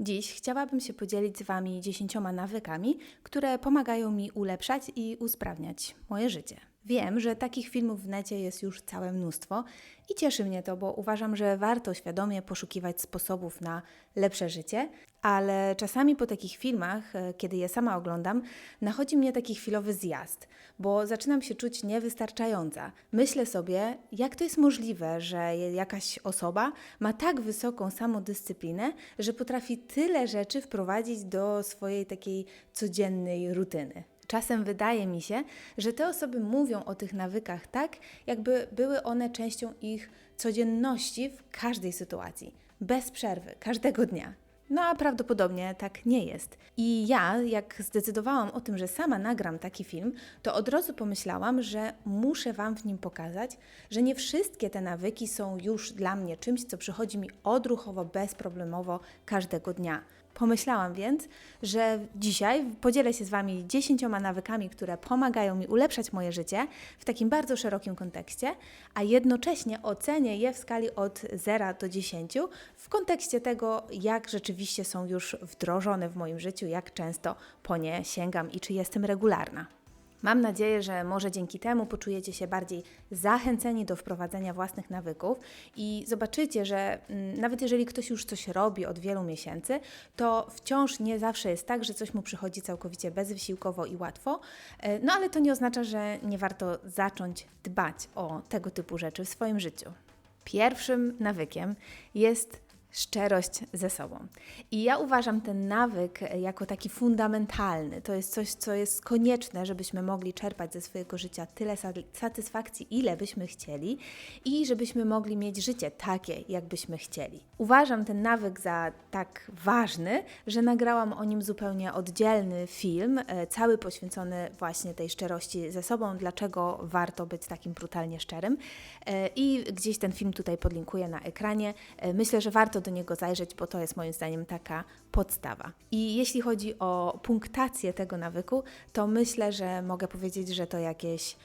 Dziś chciałabym się podzielić z Wami dziesięcioma nawykami, które pomagają mi ulepszać i usprawniać moje życie. Wiem, że takich filmów w necie jest już całe mnóstwo i cieszy mnie to, bo uważam, że warto świadomie poszukiwać sposobów na lepsze życie, ale czasami po takich filmach, e, kiedy je sama oglądam, nachodzi mnie taki chwilowy zjazd, bo zaczynam się czuć niewystarczająca. Myślę sobie, jak to jest możliwe, że jakaś osoba ma tak wysoką samodyscyplinę, że potrafi tyle rzeczy wprowadzić do swojej takiej codziennej rutyny. Czasem wydaje mi się, że te osoby mówią o tych nawykach tak, jakby były one częścią ich codzienności w każdej sytuacji, bez przerwy, każdego dnia. No a prawdopodobnie tak nie jest. I ja, jak zdecydowałam o tym, że sama nagram taki film, to od razu pomyślałam, że muszę Wam w nim pokazać, że nie wszystkie te nawyki są już dla mnie czymś, co przychodzi mi odruchowo, bezproblemowo każdego dnia. Pomyślałam więc, że dzisiaj podzielę się z Wami dziesięcioma nawykami, które pomagają mi ulepszać moje życie w takim bardzo szerokim kontekście, a jednocześnie ocenię je w skali od 0 do 10 w kontekście tego, jak rzeczywiście są już wdrożone w moim życiu, jak często po nie sięgam i czy jestem regularna. Mam nadzieję, że może dzięki temu poczujecie się bardziej zachęceni do wprowadzenia własnych nawyków i zobaczycie, że mm, nawet jeżeli ktoś już coś robi od wielu miesięcy, to wciąż nie zawsze jest tak, że coś mu przychodzi całkowicie bezwysiłkowo i łatwo. E, no ale to nie oznacza, że nie warto zacząć dbać o tego typu rzeczy w swoim życiu. Pierwszym nawykiem jest szczerość ze sobą. I ja uważam ten nawyk jako taki fundamentalny. To jest coś, co jest konieczne, żebyśmy mogli czerpać ze swojego życia tyle satysfakcji, ile byśmy chcieli i żebyśmy mogli mieć życie takie, jakbyśmy chcieli. Uważam ten nawyk za tak ważny, że nagrałam o nim zupełnie oddzielny film, e, cały poświęcony właśnie tej szczerości ze sobą, dlaczego warto być takim brutalnie szczerym. E, I gdzieś ten film tutaj podlinkuję na ekranie. E, myślę, że warto do niego zajrzeć, bo to jest moim zdaniem taka podstawa. I jeśli chodzi o punktację tego nawyku, to myślę, że mogę powiedzieć, że to jakieś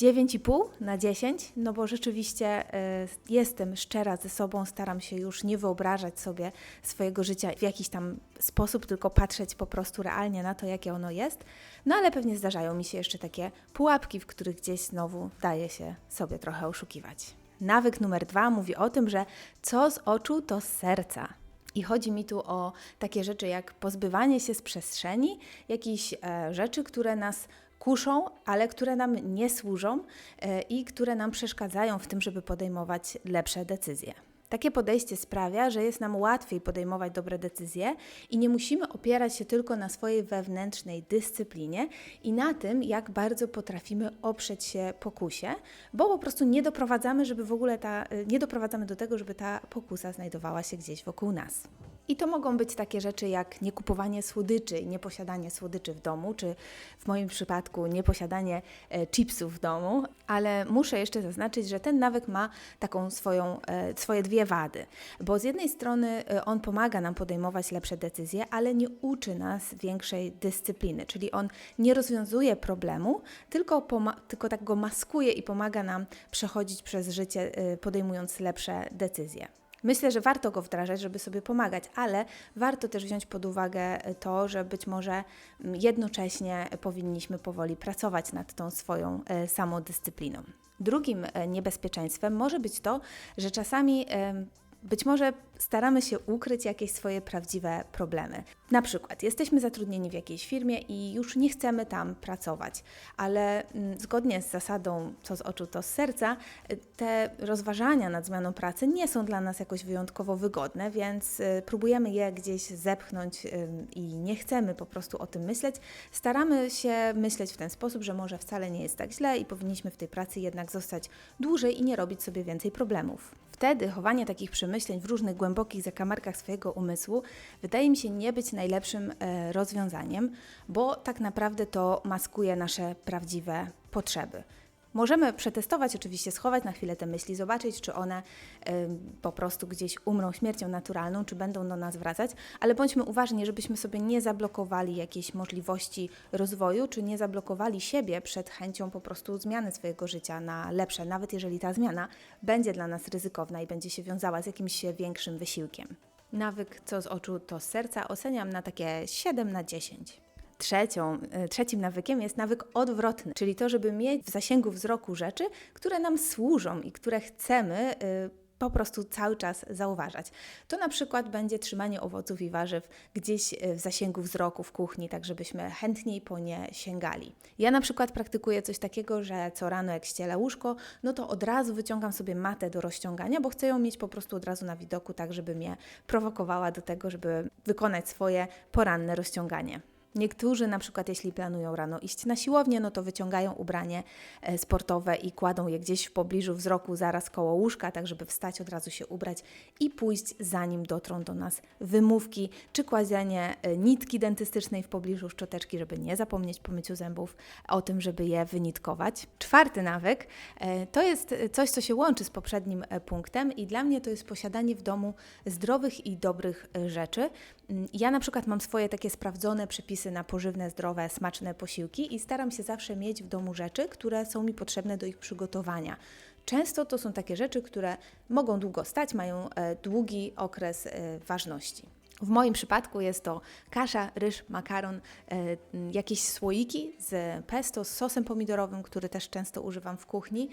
9,5 na 10, no bo rzeczywiście y, jestem szczera ze sobą, staram się już nie wyobrażać sobie swojego życia w jakiś tam sposób, tylko patrzeć po prostu realnie na to, jakie ono jest. No ale pewnie zdarzają mi się jeszcze takie pułapki, w których gdzieś znowu daje się sobie trochę oszukiwać. Nawyk numer dwa mówi o tym, że co z oczu, to z serca. I chodzi mi tu o takie rzeczy jak pozbywanie się z przestrzeni, jakichś e, rzeczy, które nas kuszą, ale które nam nie służą e, i które nam przeszkadzają w tym, żeby podejmować lepsze decyzje. Takie podejście sprawia, że jest nam łatwiej podejmować dobre decyzje i nie musimy opierać się tylko na swojej wewnętrznej dyscyplinie i na tym, jak bardzo potrafimy oprzeć się pokusie, bo po prostu nie doprowadzamy, żeby w ogóle ta, nie doprowadzamy do tego, żeby ta pokusa znajdowała się gdzieś wokół nas. I to mogą być takie rzeczy jak niekupowanie słodyczy, nieposiadanie słodyczy w domu, czy w moim przypadku nieposiadanie e, chipsów w domu, ale muszę jeszcze zaznaczyć, że ten nawyk ma taką swoją, e, swoje dwie wady, bo z jednej strony e, on pomaga nam podejmować lepsze decyzje, ale nie uczy nas większej dyscypliny, czyli on nie rozwiązuje problemu, tylko, tylko tak go maskuje i pomaga nam przechodzić przez życie podejmując lepsze decyzje. Myślę, że warto go wdrażać, żeby sobie pomagać, ale warto też wziąć pod uwagę to, że być może mm, jednocześnie powinniśmy powoli pracować nad tą swoją e, samodyscypliną. Drugim e, niebezpieczeństwem może być to, że czasami być może staramy się ukryć jakieś swoje prawdziwe problemy. Na przykład jesteśmy zatrudnieni w jakiejś firmie i już nie chcemy tam pracować, ale mm, zgodnie z zasadą co z oczu, to z serca, y, te rozważania nad zmianą pracy nie są dla nas jakoś wyjątkowo wygodne, więc y, próbujemy je gdzieś zepchnąć i nie chcemy po prostu o tym myśleć. Staramy się myśleć w ten sposób, że może wcale nie jest tak źle i powinniśmy w tej pracy jednak zostać dłużej i nie robić sobie więcej problemów. Wtedy chowanie takich przemyśleń w różnych głębokich zakamarkach swojego umysłu wydaje mi się nie być najlepszym e, rozwiązaniem, bo tak naprawdę to maskuje nasze prawdziwe potrzeby. Możemy przetestować, oczywiście schować na chwilę te myśli, zobaczyć, czy one y, po prostu gdzieś umrą śmiercią naturalną, czy będą do nas wracać, ale bądźmy uważni, żebyśmy sobie nie zablokowali jakiejś możliwości rozwoju, czy nie zablokowali siebie przed chęcią po prostu zmiany swojego życia na lepsze, nawet jeżeli ta zmiana będzie dla nas ryzykowna i będzie się wiązała z jakimś większym wysiłkiem. Nawyk co z oczu, to z serca oceniam na takie 7 na 10. Trzecią, e, trzecim nawykiem jest nawyk odwrotny, czyli to, żeby mieć w zasięgu wzroku rzeczy, które nam służą i które chcemy y, po prostu cały czas zauważać. To na przykład będzie trzymanie owoców i warzyw gdzieś e, w zasięgu wzroku w kuchni, tak żebyśmy chętniej po nie sięgali. Ja na przykład praktykuję coś takiego, że co rano jak ścielę łóżko, no to od razu wyciągam sobie matę do rozciągania, bo chcę ją mieć po prostu od razu na widoku, tak żeby mnie prowokowała do tego, żeby wykonać swoje poranne rozciąganie. Niektórzy na przykład jeśli planują rano iść na siłownię, no to wyciągają ubranie e, sportowe i kładą je gdzieś w pobliżu wzroku, zaraz koło łóżka, tak żeby wstać, od razu się ubrać i pójść zanim dotrą do nas wymówki, czy kładzenie e, nitki dentystycznej w pobliżu szczoteczki, żeby nie zapomnieć po myciu zębów o tym, żeby je wynitkować. Czwarty nawyk e, to jest coś, co się łączy z poprzednim punktem i dla mnie to jest posiadanie w domu zdrowych i dobrych rzeczy. Mm, ja na przykład mam swoje takie sprawdzone przepisy na pożywne, zdrowe, smaczne posiłki i staram się zawsze mieć w domu rzeczy, które są mi potrzebne do ich przygotowania. Często to są takie rzeczy, które mogą długo stać, mają e, długi okres e, ważności. W moim przypadku jest to kasza, ryż, makaron, e, jakieś słoiki z pesto, z sosem pomidorowym, który też często używam w kuchni,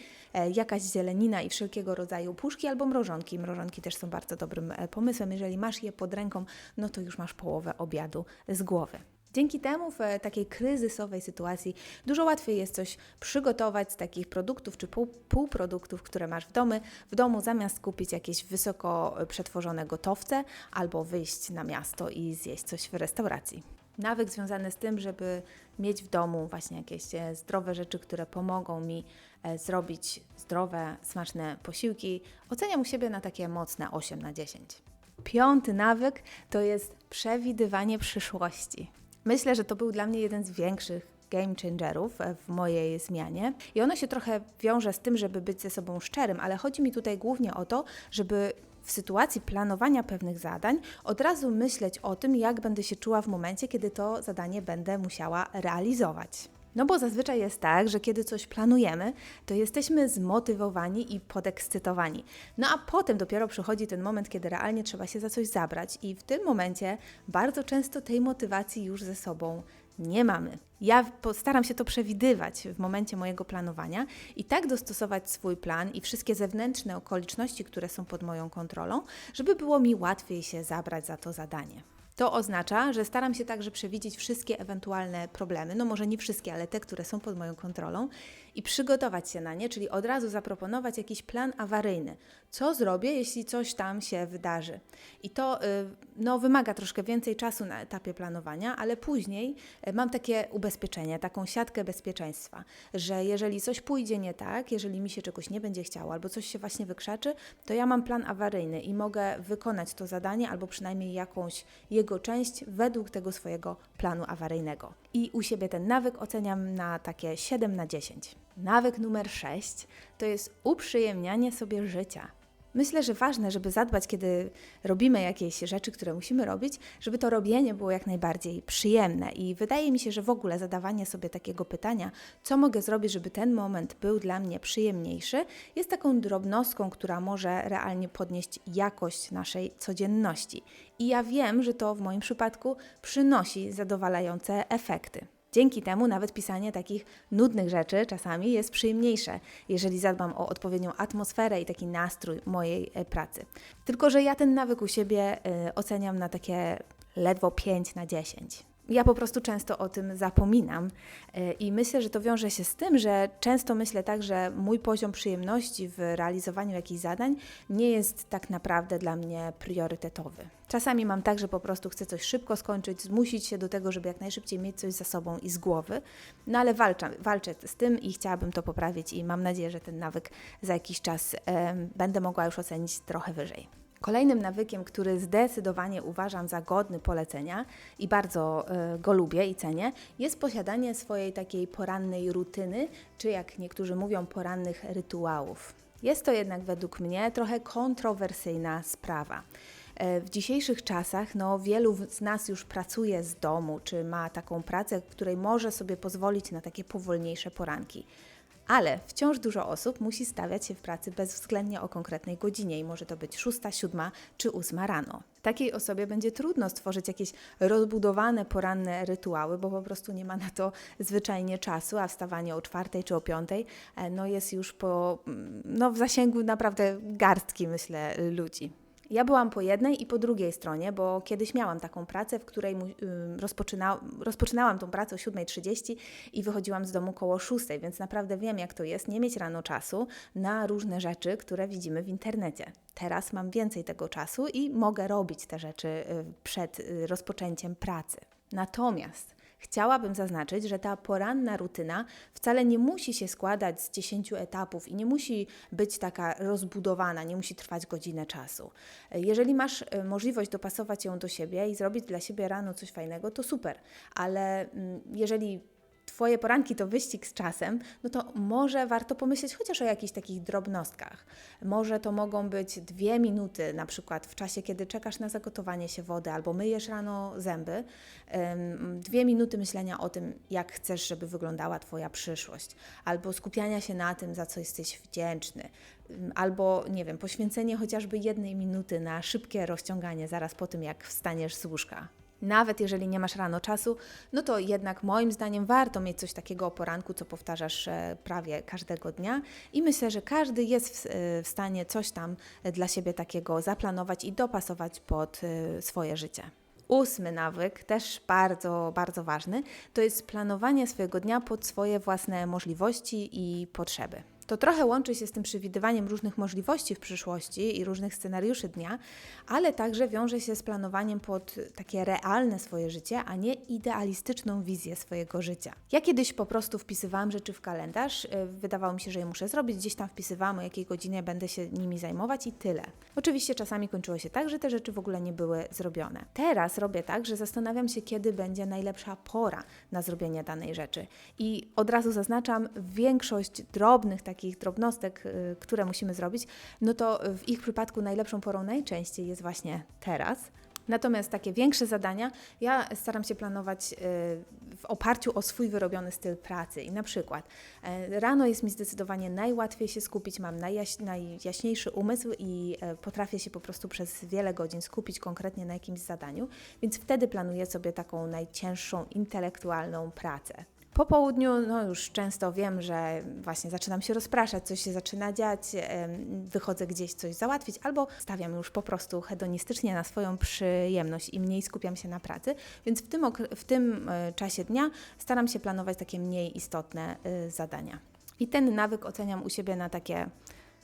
jakaś zielenina i wszelkiego rodzaju puszki albo mrożonki. Mrożonki też są bardzo dobrym pomysłem. Jeżeli masz je pod ręką, no to już masz połowę obiadu z głowy. Dzięki temu w takiej kryzysowej sytuacji dużo łatwiej jest coś przygotować z takich produktów czy pół, półproduktów, które masz w domu, w domu, zamiast kupić jakieś wysoko przetworzone gotowce albo wyjść na miasto i zjeść coś w restauracji. Nawyk związany z tym, żeby mieć w domu właśnie jakieś e, zdrowe rzeczy, które pomogą mi e, zrobić zdrowe, smaczne posiłki, oceniam u siebie na takie mocne 8 na 10. Piąty nawyk to jest przewidywanie przyszłości. Myślę, że to był dla mnie jeden z większych game changerów w mojej zmianie. I ono się trochę wiąże z tym, żeby być ze sobą szczerym, ale chodzi mi tutaj głównie o to, żeby w sytuacji planowania pewnych zadań od razu myśleć o tym, jak będę się czuła w momencie, kiedy to zadanie będę musiała realizować. No bo zazwyczaj jest tak, że kiedy coś planujemy, to jesteśmy zmotywowani i podekscytowani. No a potem dopiero przychodzi ten moment, kiedy realnie trzeba się za coś zabrać, i w tym momencie bardzo często tej motywacji już ze sobą nie mamy. Ja postaram się to przewidywać w momencie mojego planowania i tak dostosować swój plan i wszystkie zewnętrzne okoliczności, które są pod moją kontrolą, żeby było mi łatwiej się zabrać za to zadanie. To oznacza, że staram się także przewidzieć wszystkie ewentualne problemy, no może nie wszystkie, ale te, które są pod moją kontrolą i przygotować się na nie, czyli od razu zaproponować jakiś plan awaryjny. Co zrobię, jeśli coś tam się wydarzy? I to y, no, wymaga troszkę więcej czasu na etapie planowania, ale później y, mam takie ubezpieczenie, taką siatkę bezpieczeństwa, że jeżeli coś pójdzie nie tak, jeżeli mi się czegoś nie będzie chciało albo coś się właśnie wykrzaczy, to ja mam plan awaryjny i mogę wykonać to zadanie albo przynajmniej jakąś jego część według tego swojego planu awaryjnego. I u siebie ten nawyk oceniam na takie 7 na 10. Nawyk numer 6 to jest uprzyjemnianie sobie życia. Myślę, że ważne, żeby zadbać, kiedy robimy jakieś rzeczy, które musimy robić, żeby to robienie było jak najbardziej przyjemne. I wydaje mi się, że w ogóle zadawanie sobie takiego pytania, co mogę zrobić, żeby ten moment był dla mnie przyjemniejszy, jest taką drobnostką, która może realnie podnieść jakość naszej codzienności. I ja wiem, że to w moim przypadku przynosi zadowalające efekty. Dzięki temu nawet pisanie takich nudnych rzeczy czasami jest przyjemniejsze, jeżeli zadbam o odpowiednią atmosferę i taki nastrój mojej e, pracy. Tylko, że ja ten nawyk u siebie y, oceniam na takie ledwo 5 na 10 ja po prostu często o tym zapominam e, i myślę, że to wiąże się z tym, że często myślę tak, że mój poziom przyjemności w realizowaniu jakichś zadań nie jest tak naprawdę dla mnie priorytetowy. Czasami mam tak, że po prostu chcę coś szybko skończyć, zmusić się do tego, żeby jak najszybciej mieć coś za sobą i z głowy, no ale walczę, walczę z tym i chciałabym to poprawić i mam nadzieję, że ten nawyk za jakiś czas będę mogła już ocenić trochę wyżej. Kolejnym nawykiem, który zdecydowanie uważam za godny polecenia i bardzo y, go lubię i cenię, jest posiadanie swojej takiej porannej rutyny, czy jak niektórzy mówią, porannych rytuałów. Jest to jednak według mnie trochę kontrowersyjna sprawa. E, w dzisiejszych czasach no, wielu z nas już pracuje z domu, czy ma taką pracę, w której może sobie pozwolić na takie powolniejsze poranki. Ale wciąż dużo osób musi stawiać się w pracy bezwzględnie o konkretnej godzinie i może to być 6, 7 czy 8 rano. Takiej osobie będzie trudno stworzyć jakieś rozbudowane poranne rytuały, bo po prostu nie ma na to zwyczajnie czasu, a wstawanie o 4 czy o 5 no jest już po, mm, no w zasięgu naprawdę garstki, myślę, ludzi. Ja byłam po jednej i po drugiej stronie, bo kiedyś miałam taką pracę, w której rozpoczyna, rozpoczynałam tą pracę o 7.30 i wychodziłam z domu koło 6, więc naprawdę wiem, jak to jest nie mieć rano czasu na różne rzeczy, które widzimy w internecie. Teraz mam więcej tego czasu i mogę robić te rzeczy y, przed y, rozpoczęciem pracy. Natomiast Chciałabym zaznaczyć, że ta poranna rutyna wcale nie musi się składać z 10 etapów i nie musi być taka rozbudowana, nie musi trwać godzinę czasu. Jeżeli masz e, możliwość dopasować ją do siebie i zrobić dla siebie rano coś fajnego, to super, ale mm, jeżeli Twoje poranki to wyścig z czasem, no to może warto pomyśleć chociaż o jakichś takich drobnostkach. Może to mogą być dwie minuty, na przykład w czasie, kiedy czekasz na zagotowanie się wody albo myjesz rano zęby. Dwie minuty myślenia o tym, jak chcesz, żeby wyglądała Twoja przyszłość, albo skupiania się na tym, za co jesteś wdzięczny, albo nie wiem, poświęcenie chociażby jednej minuty na szybkie rozciąganie zaraz po tym, jak wstaniesz z łóżka. Nawet jeżeli nie masz rano czasu, no to jednak moim zdaniem warto mieć coś takiego o poranku, co powtarzasz e, prawie każdego dnia i myślę, że każdy jest w, e, stanie coś tam dla siebie takiego zaplanować i dopasować pod e, swoje życie. Ósmy nawyk, też bardzo, bardzo ważny, to jest planowanie swojego dnia pod swoje własne możliwości i potrzeby. To trochę łączy się z tym przewidywaniem różnych możliwości w przyszłości i różnych scenariuszy dnia, ale także wiąże się z planowaniem pod takie realne swoje życie, a nie idealistyczną wizję swojego życia. Ja kiedyś po prostu wpisywałam rzeczy w kalendarz, y, wydawało mi się, że je muszę zrobić, gdzieś tam wpisywałam o jakiej godzinie będę się nimi zajmować i tyle. Oczywiście czasami kończyło się tak, że te rzeczy w ogóle nie były zrobione. Teraz robię tak, że zastanawiam się, kiedy będzie najlepsza pora na zrobienie danej rzeczy. I od razu zaznaczam, większość drobnych takich drobnostek, y, które musimy zrobić, no to w ich przypadku najlepszą porą najczęściej jest właśnie teraz. Natomiast takie większe zadania ja staram się planować y, w oparciu o swój wyrobiony styl pracy. I na przykład e, rano jest mi zdecydowanie najłatwiej się skupić, mam najjaś, najjaśniejszy umysł i e, potrafię się po prostu przez wiele godzin skupić konkretnie na jakimś zadaniu, więc wtedy planuję sobie taką najcięższą intelektualną pracę. Po południu, no już często wiem, że właśnie zaczynam się rozpraszać, coś się zaczyna dziać, wychodzę gdzieś coś załatwić, albo stawiam już po prostu hedonistycznie na swoją przyjemność i mniej skupiam się na pracy, więc w tym, w tym e, czasie dnia staram się planować takie mniej istotne y, zadania. I ten nawyk oceniam u siebie na takie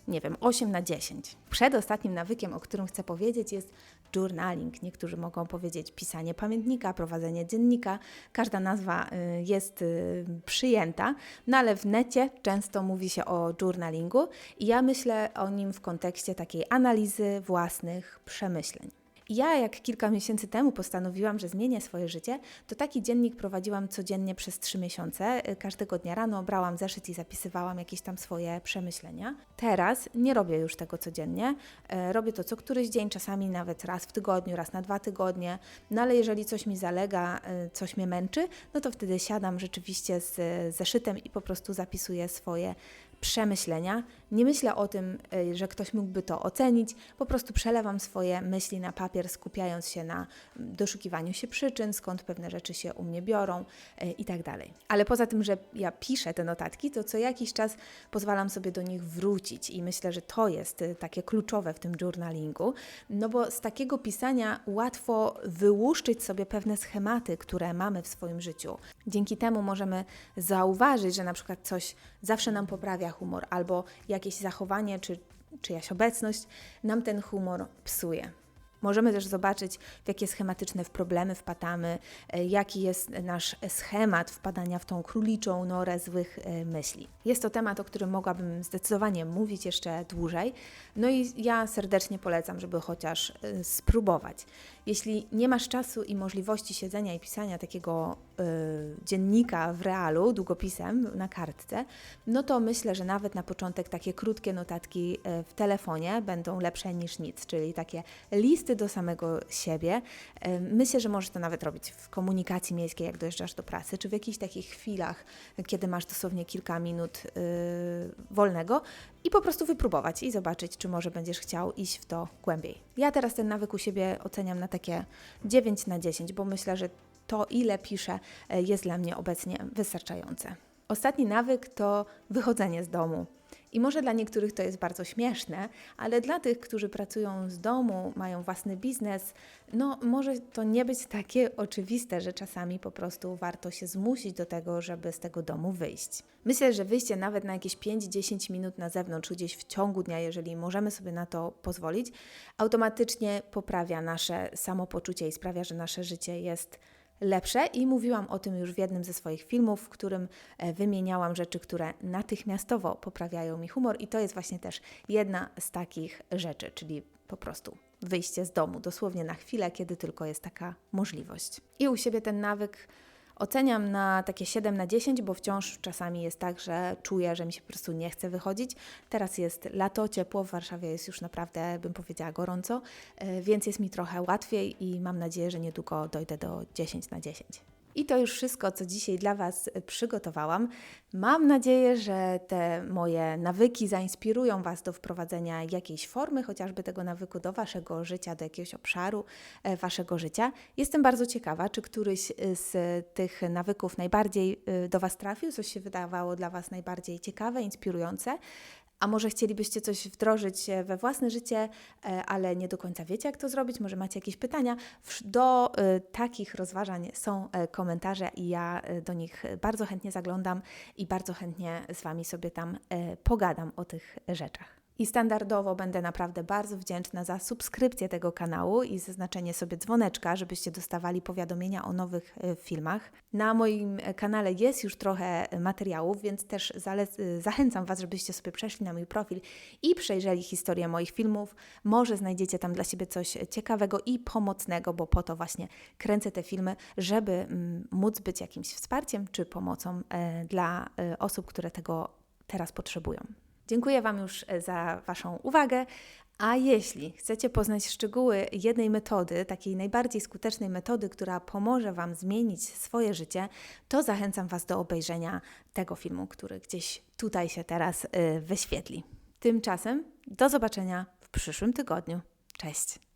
nie wiem, 8 na 10. Przedostatnim nawykiem, o którym chcę powiedzieć, jest journaling. Niektórzy mogą powiedzieć pisanie pamiętnika, prowadzenie dziennika. Każda nazwa y, jest y, przyjęta, no ale w necie często mówi się o journalingu i ja myślę o nim w kontekście takiej analizy własnych przemyśleń. Ja, jak kilka miesięcy temu postanowiłam, że zmienię swoje życie, to taki dziennik prowadziłam codziennie przez trzy miesiące. Każdego dnia rano brałam zeszyt i zapisywałam jakieś tam swoje przemyślenia. Teraz nie robię już tego codziennie. E, robię to co któryś dzień, czasami nawet raz w tygodniu, raz na dwa tygodnie. No ale jeżeli coś mi zalega, e, coś mnie męczy, no to wtedy siadam rzeczywiście z zeszytem i po prostu zapisuję swoje przemyślenia. Nie myślę o tym, y, że ktoś mógłby to ocenić, po prostu przelewam swoje myśli na papier, skupiając się na mm, doszukiwaniu się przyczyn, skąd pewne rzeczy się u mnie biorą y, i tak dalej. Ale poza tym, że ja piszę te notatki, to co jakiś czas pozwalam sobie do nich wrócić i myślę, że to jest y, takie kluczowe w tym journalingu, no bo z takiego pisania łatwo wyłuszczyć sobie pewne schematy, które mamy w swoim życiu. Dzięki temu możemy zauważyć, że na przykład coś zawsze nam poprawia humor, albo jakieś zachowanie czy czyjaś obecność nam ten humor psuje. Możemy też zobaczyć, w jakie schematyczne problemy wpadamy, e, jaki jest nasz schemat wpadania w tą króliczą norę złych e, myśli. Jest to temat, o którym mogłabym zdecydowanie mówić jeszcze dłużej, no i ja serdecznie polecam, żeby chociaż e, spróbować. Jeśli nie masz czasu i możliwości siedzenia i pisania takiego dziennika w realu, długopisem na kartce, no to myślę, że nawet na początek takie krótkie notatki w telefonie będą lepsze niż nic, czyli takie listy do samego siebie. E, Myślę, że możesz to nawet robić w komunikacji miejskiej, jak dojeżdżasz do pracy, czy w jakichś takich chwilach, kiedy masz dosłownie kilka minut wolnego i po prostu wypróbować i zobaczyć, czy może będziesz chciał iść w to głębiej. Ja teraz ten nawyk u siebie oceniam na takie 9 na 10, bo myślę, że to, ile piszę, e, jest dla mnie obecnie wystarczające. Ostatni nawyk to wychodzenie z domu. I może dla niektórych to jest bardzo śmieszne, ale dla tych, którzy pracują z domu, mają własny biznes, no może to nie być takie oczywiste, że czasami po prostu warto się zmusić do tego, żeby z tego domu wyjść. Myślę, że wyjście nawet na jakieś 5-10 minut na zewnątrz, gdzieś w ciągu dnia, jeżeli możemy sobie na to pozwolić, automatycznie poprawia nasze samopoczucie i sprawia, że nasze życie jest lepsze i mówiłam o tym już w jednym ze swoich filmów, w którym e, wymieniałam rzeczy, które natychmiastowo poprawiają mi humor i to jest właśnie też jedna z takich rzeczy, czyli po prostu wyjście z domu, dosłownie na chwilę, kiedy tylko jest taka możliwość. I u siebie ten nawyk oceniam na takie 7 na 10, bo wciąż czasami jest tak, że czuję, że mi się po prostu nie chce wychodzić. Teraz jest lato, ciepło, w Warszawie jest już naprawdę, bym powiedziała, gorąco, e, więc jest mi trochę łatwiej i mam nadzieję, że niedługo dojdę do 10 na 10. I to już wszystko, co dzisiaj dla Was przygotowałam. Mam nadzieję, że te moje nawyki zainspirują Was do wprowadzenia jakiejś formy, chociażby tego nawyku do Waszego życia, do jakiegoś obszaru e, Waszego życia. Jestem bardzo ciekawa, czy któryś z tych nawyków najbardziej e, do Was trafił, coś się wydawało dla Was najbardziej ciekawe, inspirujące. A może chcielibyście coś wdrożyć e, we własne życie, e, ale nie do końca wiecie, jak to zrobić? Może macie jakieś pytania? Do e, takich rozważań są komentarze i ja do nich bardzo chętnie zaglądam i bardzo chętnie z Wami sobie tam pogadam o tych rzeczach. I standardowo będę naprawdę bardzo wdzięczna za subskrypcję tego kanału i zaznaczenie sobie dzwoneczka, żebyście dostawali powiadomienia o nowych e, filmach. Na moim e, kanale jest już trochę e, materiałów, więc też zachęcam Was, żebyście sobie przeszli na mój profil i przejrzeli historię moich filmów. Może znajdziecie tam dla siebie coś ciekawego i pomocnego, bo po to właśnie kręcę te filmy, żeby mm, móc być jakimś wsparciem czy pomocą dla osób, które tego teraz potrzebują. Dziękuję Wam już e, za Waszą uwagę. A jeśli chcecie poznać szczegóły jednej metody, takiej najbardziej skutecznej metody, która pomoże Wam zmienić swoje życie, to zachęcam Was do obejrzenia tego filmu, który gdzieś tutaj się teraz y, wyświetli. Tymczasem do zobaczenia w przyszłym tygodniu. Cześć!